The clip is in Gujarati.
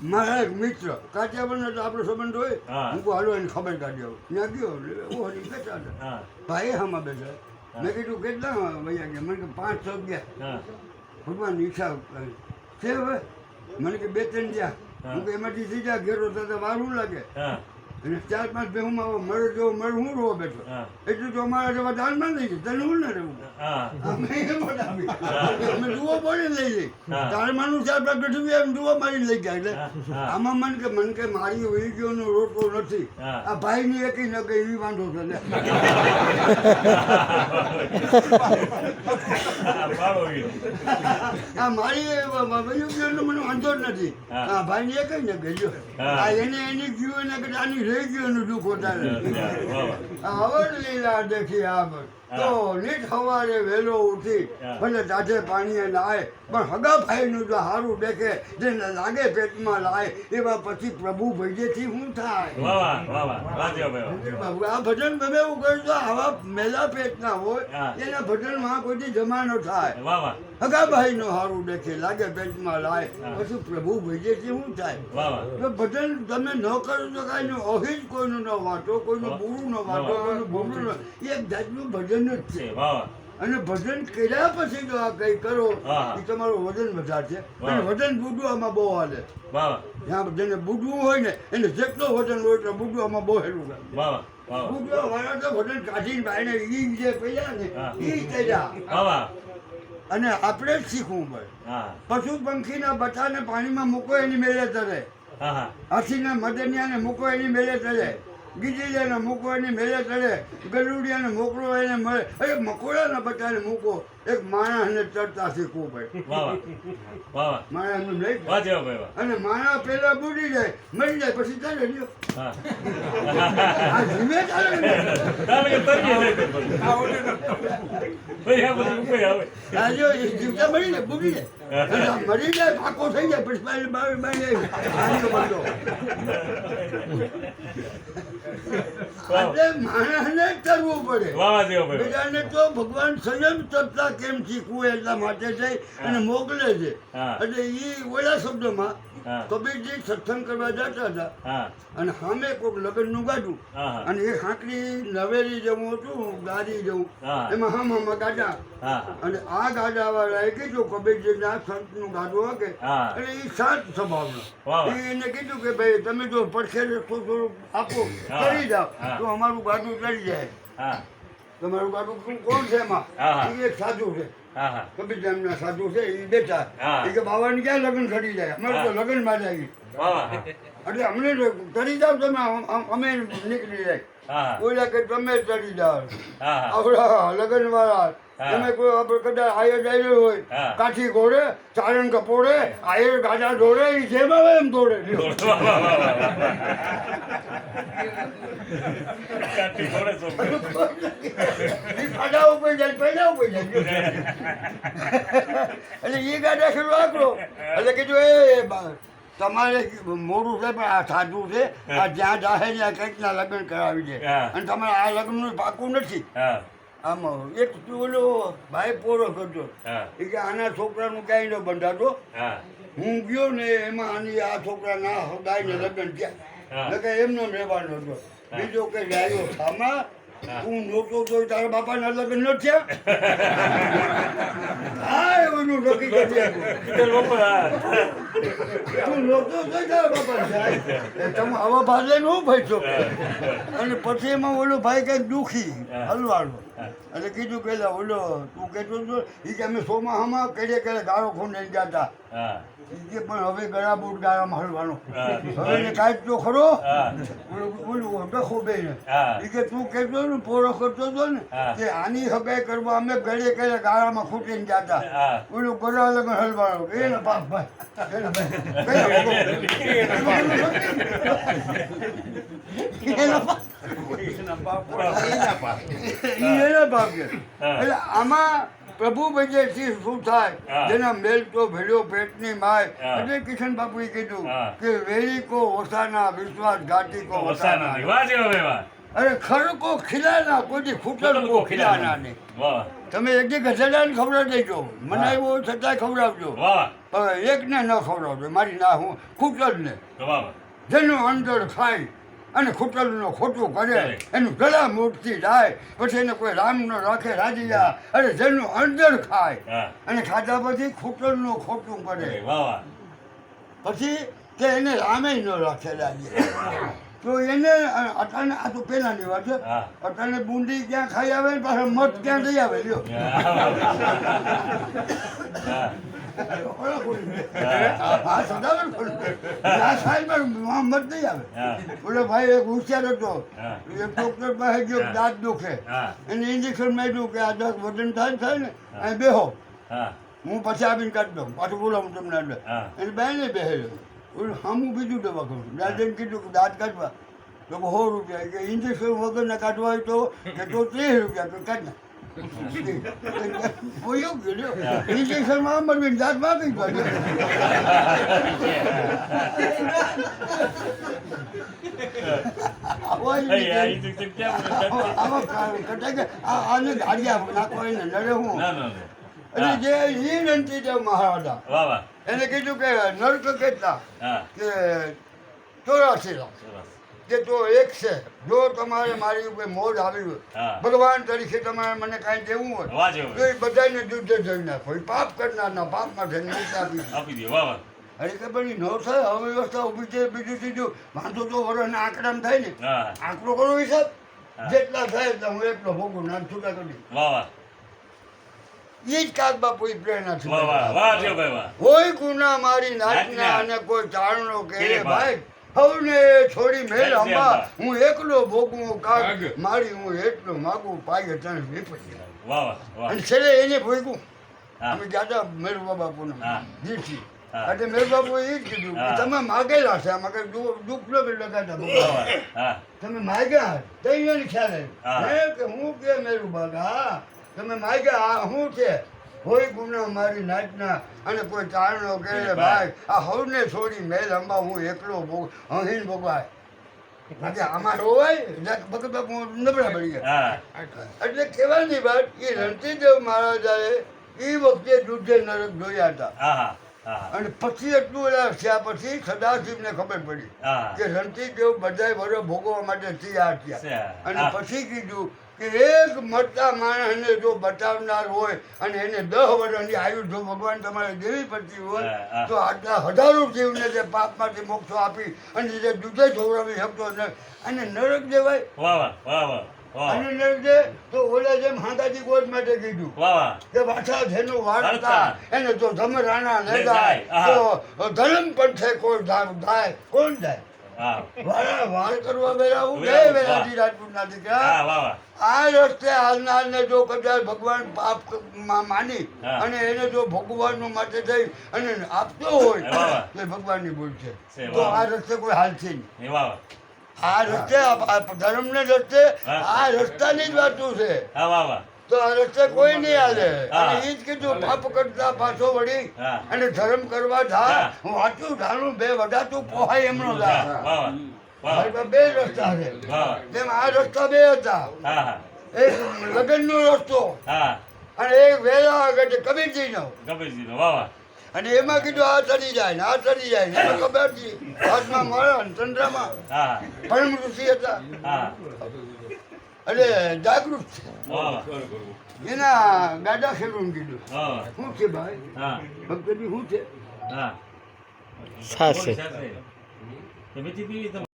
મારા એક મિત્ર કાઠિયાવાડનો તો આપણો સંબંધ હોય. હું. કહું હાલો એને ખબર કાઢી આવું. ત્યાં ગયો એટલે હરી બેઠા હતા. ભાઈ હામાં બેઠા. મેં કીધું કેટલા વૈયા ગયા? મને કે પાંચ છ ગયા ભગવાન ઈચ્છા છે હવે? મને કે બે ત્રણ ગયા. હું. કે એમાંથી સીધા ઘેરો થતા વારું લાગે. અને ચાર પાંચ બે હું મર જો મર હું રોવા બેઠો? એટલું તો અમારા જેવા દાનમાં થઈ ગયું. તને હું ના રહેવું? અમે. જુઓ બોલી લઈ જઈ હા. તારે માનું ચાર પાંચ બેઠું એમ જુઓ મારી લઈ ગયા. એટલે. આમાં મન કે મન કે મારી વહી ગયો નો રોટલો નથી. આ ભાઈ ની એકી ન કે એવી વાંધો છે. આ મારી નો મને વાંધો જ નથી. આ ભાઈ ની એકી ન કે આ એને એની ગયું આની રહી ગયો એનું દુઃખ વધારે. લીલા દેખી તો નીટ સવારે વહેલો ઉઠી. ભલે દાઢે પાણીએ નાય પણ હગા ભાઈનું જો સારું દેખે જેને લાગે પેટમાં લાય એવા પછી પ્રભુ ભૈજેથી શું થાય. ભાઈ, આ ભજન તમે એવું તો આવા મેલા પેટના હોય. એના ભજનમાં કોઈથી જમા ન થાય. હગા ભાઈ હગા સારું દેખે લાગે પેટમાં લાય. પછી પ્રભુ ભૈજેથી શું થાય? ભજન તમે ન કરો તો કાંઈ નહીં અહિત કોઈનું ન વાંચો કોઈનું બુરું ન વાંચો કોઈનું બુરું ન એક જાતનું ભજન જ છે. અને ભજન કર્યા પછી જો આ કઈ કરો એ તમારું વજન વધારશે અને વજન બુડવામાં બહુ હાલે. જ્યાં જેને બુડવું હોય ને એને જેટલો વજન હોય એટલે બુડવામાં બહુ હેલું. બુડવા વાળા તો વજન કાઢીને બાઈને ઈ જે પડ્યા ને. ઈ કર્યા. અને આપણે જ શીખવું પડે. પશુ પંખીના બચ્ચાને પાણીમાં મૂકો એની મેળે તરે. હાથીના મદનિયાને મૂકો એની મેળે તરે ગીજીલાને મૂકો એની મેળે તરે ગરુડિયાને મોકલો એને મળે. અરે મકોડાના બચ્ચાને મૂકો. એક માણસને ચડતા શીખવું પડે. માણસનું લઈ ભાઈ, અને માણસ પેલા બુડી જાય મરી જાય પછી ચાલે લ્યો આ જીવે ચાલે મરી જાય બુડી જાય. મરી જાય પાકો થઈ જાય પછી આનો બંધો એટલે માણસને કરવું પડે. બીજાને તો ભગવાન સંયમ તત્તા કેમ શીખવું એટલા માટે છે અને મોકલે છે એટલે એ ઓલા શબ્દમાં. કબીરજી સત્સંગ કરવા જતા હતા. અને સામે કોઈક લગ્નનું ગાડું. અને એ હાંકડી નવેલી જવું હતું ગાડી જવું એમાં હમ હમ ગાડા અને આ ગાડાવાળાએ કીધું કબીરજીના સંતનું ગાડું હકે. એટલે એ શાંત સ્વભાવનો. એને કીધું કે ભાઈ તમે જો પડખે થોડું થોડું આપો. કરી જાઓ. તો અમારું ગાડું ચડી જાય. તમારું ગાડું કોણ છે એમાં. એ એક સાધુ છે. કબીરજામના સાધુ છે એ બેઠા. એ કે બાવાની ક્યાં લગ્ન ખડી જાય અમારે તો લગ્નમાં જાય. એટલે અમને ચડી જાવ તમે અમ- નીકળી જાય ઓલા કે તમે ચડી જાવ. આવડા લગ્ન વાળા. તમે કોઈ આપણે આયર ડાયર હોય કાઠી ઘોડે ચારણ કપોડે આયર ગાડા દોડે એ જેમ આવે એમ દોડે. ઉપર જાય ઉપર જાય. એટલે એ ગાડા ખેડો આકરો. એટલે કીધું એ તમારે મોડું છે પણ આ સાધુ છે. આ જ્યાં જાહે ત્યાં કંઈકના લગ્ન કરાવી દે. અને તમારે આ લગ્નનું પાકું નથી. આમાં એક ઓલો ભાઈ પોરો કરતો એ કે આના છોકરાનું ક્યાંય ન બંધાતો. હું. ગયો ને એમાં આની આ છોકરા ના ગાય ને લગ્ન. થયા. કે એમનો રહેવાનો હતો બીજો કે ગાયો સામા હા. તું નહોતો તો તારા બાપાના લગ્ન ન થયા? હા કરી. તે હા. તું તારા બાપા તમે આવા ભાલે ન ભાઈ છો અને પછી એમાં ઓલો ભાઈ કંઈક દુખી હલવાનો એટલે કીધું કે ઓલો તું કહેતો હતો એ કે અમે સોમાહામાં કેડે કેડે ગાળો ખોને જતા. પણ હવે ગળા બૂટ ગાળામાં હલવાનો હવે એને કાંઈક તો ખરો. બોલું ઓલું ખોબે હા. એ કે તું કહેતો ને પોરો કરતો હતો ને કે આની હગાઈ કરવા અમે ગળે ગળે ગાળામાં ખૂટીને જતા. બોલું ઓલું ગળા લગન હલવાનો ને બાપ ભાઈ. એના બાપ એના બાપ. એટલે આમાં પ્રભુ ભજેથી શું થાય. જેના મેલ તો ભેડ્યો પેટની માય. એટલે કિશન બાપુએ કીધું કે વેરી કો ઓસાના વિશ્વાસ ઘાટી કો. ઓસાના. અરે ખડકો ખીલાના કોઈ ખૂટલ કો ખીલાના. નહીં. તમે એક દી ગધેડાને ખવડાવી દેજો. મને આવ્યો છતાંય ખવડાવજો. પણ એકને ન ખવડાવજો. મારી ના હું વાહ વાહ. જેનું અંદર ખાય અને ખૂટલનું ખોટું કરે એનું ગળા મૂર્તિ જાય પછી એને કોઈ રામ ન રાખે રાજીયા અરે જેનું અંદર ખાય અને ખાધા પછી ખૂટલનું ખોટું કરે. પછી તે એને રામે ન રાખે રાજીયા. તો એને અટાણે આ તો પહેલાંની વાત છે. અટાણે બુંદી ક્યાં ખાઈ આવે ને પાછા મત ક્યાં લઈ આવે લ્યો. હા હા હા ભાઈ એક હોશિયાર હતો ડોક્ટર પાસે ગયો દાંત દુખે એને ઇન્જેક્શન માર્યું કે આ દાંત વજન થાય થાય ને અહીં બેહો હું પછી આવીને કાઢી દઉં પાછું બોલાવું તમને એટલે હા. એને બેને બેહેલો ઓલું સામું બીજું દવા કરું દાદાને કીધું કે દાંત કાઢવા તો સો રૂપિયા કે ઇન્જેક્શન વગરના કાઢવા હોય તો કે તો ત્રીસ રૂપિયા તો કાઢ બોલ્યો ગયો ઇન્જેક્શનમાં આમ મરવી દાંતમાં કઈ Hey, આ ઈ તો કેમ બોલે? આમાં કટાઈ કે આ- આને ગાડિયા નાખો એને નડે હું. ના ના ના. એટલે જે ઈ નંતી દેવ મહારાજા. એને કીધું કે નર્ક કેટલા? કે ચોરાસી. લાખ કે તો એક છે જો તમારે મારી ઉપર મોજ આવી હોય ભગવાન તરીકે તમારે મને કાંઈ દેવું હોય તો એ બધાને દૂધે જઈ નાખો. એ પાપ કરનારના પાપમાં જઈને આપી દે. અરે કે ભાઈ ન થાય અવ્યવસ્થા ઊભી છે બીજું ત્રીજું વાંધો તો વરોના આંકડામાં થાય ને. આંકડો કરો હિસાબ જેટલા થાય એટલા હું એટલો ભોગું નામ છૂટા કરી. વાહ વાહ. એ જ કાક બાપુ એ પ્રેરણા છે. કોઈ ગુના મારી નાચના. અને કોઈ કે કે ભાઈ. હવને છોડી મેલ અંબા. હું એકલો ભોગવું કાગ. મારી હું એટલો માગું પાય તણ વિપરી વાહ વાહ વાહ. અને છેલ્લે એને ભોગવું. અમે ગયા મેરુ બાપુને હા. દીઠી. હા. એટલે મેરુ બાપુ એ જ કીધું તમે માગેલા છે. આમાં કઈ દુઃખ ન લગાતા તમે માગ્યા. તો એને ખ્યાલ હા. આવ્યો કે હું કે મેરુ બાગા તમે માગ્યા આ હું છે? હોય ગુના મારી નાચના અને કોઈ ચારણો કે ભાઈ આ હવને છોડી મેલ અંબા હું એકલો ભોગ અહીન ભોગવાય. બાકી આમાં રોવાય ભગત બાપુ નબળા પડી ગયા એટલે કહેવાની વાત એ રણજીતદેવ મહારાજાએ એ વખતે દુર્જય નરક જોયા હતા. હા હા હા અને પછી એટલું બધા થયા પછી સદાશિવને ખબર પડી કે રણજીતદેવ બધાય વરો ભોગવવા માટે તૈયાર થયા. અને પછી કીધું કે એક મરતા માણસને જો બતાવનાર હોય અને એને દહ વર્ષની આયુ જો ભગવાન તમારે દેવી પડતી હોય. તો આટલા હજારો જીવને જે પાપમાંથી મોક્ષો આપી અને જે દૂધે છોડાવી શકતો ન- અને નરક દેવાય અને નરક દે તો ઓલા જેમ હાંદાજી ગોદ માટે કીધું કે વાછા જેનું વાળતા. એને તો ધમ રાણા ન જાય. તો ધર્મ પંથે કોઈ જા- થાય કોણ જાય વાળા વાળ કરવા બેરા હું બે વાહ. વેરાજી રાજપૂતના દીકરા. હા વાહ વાહ. આ રસ્તે હાલનારને જો કદાચ ભગવાન પાપ માની અને એને જો ભગવાનનું માટે થઈ અને આપતો હોય. તો એ ભગવાનની ભૂલ છે. તો આ રસ્તે કોઈ હાલશે નહીં. આ રસ્તે ને ધર્મને રસ્તે આ આ રસ્તાની જ વાતો છે. હા વાહ વાહ. તો રસ્તે કોઈ નહીં હાલે. અને એ જ કીધું પાપ કરતા પાછો વળી અને ધર્મ કરવા હું. વાંચું જાણું બે વડાતું પોહાય એમનો પાસે બે રસ્તા છે. જેમ આ રસ્તા બે હતા. એક લગ્ન નો રસ્તો અને એક વેલા આગળ કબીરજીનો. કબીરજી નો વાહ. અને એમાં કીધું આ ચડી જાય ને આ ચડી જાય ને. ખબર કબીરજી હાથમાં મળે ને ચંદ્રમાં પરમ ઋષિ હતા. એટલે જાગૃત છે. એના ગાડા ખેડૂત કીધું. શું છે ભાઈ? હા. ભક્તજી શું છે? હા.